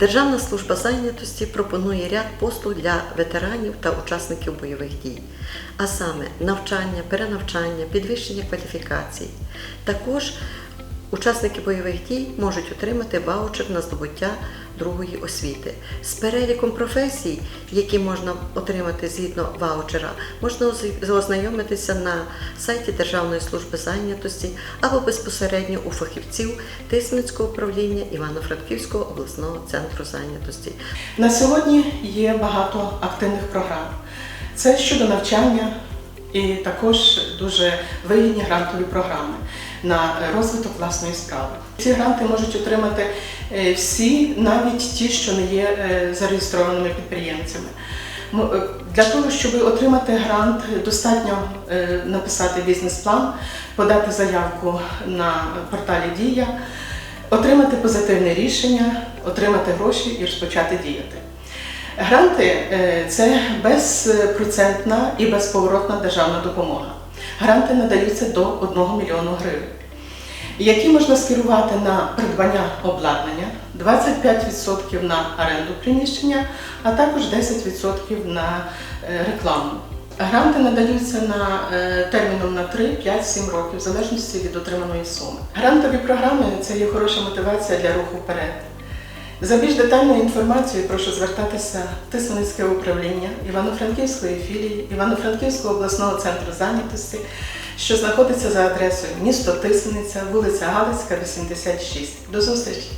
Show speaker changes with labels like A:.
A: Державна служба зайнятості пропонує ряд послуг для ветеранів та учасників бойових дій, а саме навчання, перенавчання, підвищення кваліфікацій. Також учасники бойових дій можуть отримати ваучер на здобуття другої освіти. З переліком професій, які можна отримати згідно ваучера, можна оз- ознайомитися на сайті Державної служби зайнятості або безпосередньо у фахівців Тисменського управління Івано-Франківського обласного центру зайнятості.
B: На сьогодні є багато активних програм. Це щодо навчання і також дуже вигідні грантові програми на розвиток власної справи. Ці гранти можуть отримати е, всі, навіть ті, що не є е, зареєстрованими підприємцями. Е, Для того, щоб отримати грант, достатньо написати бізнес-план, подати заявку на порталі Дія, отримати позитивне рішення, отримати гроші і розпочати діяти. Гранти е, це безпроцентна і безповоротна державна допомога. Гранти надаються до 1 мільйону гривень, які можна скерувати на придбання обладнання, 25% на оренду приміщення, а також 10% на е, рекламу. Гранти надаються на е, терміном на 3, 5, 7 років, в залежності від отриманої суми. Грантові програми це є хороша мотивація для руху вперед. За більш детальною інформацією прошу звертатися в Тисницьке управління Івано-Франківської філії Івано-Франківського обласного центру зайнятості, що знаходиться за адресою місто Тисниця, вулиця Галицька, 86. До зустрічі!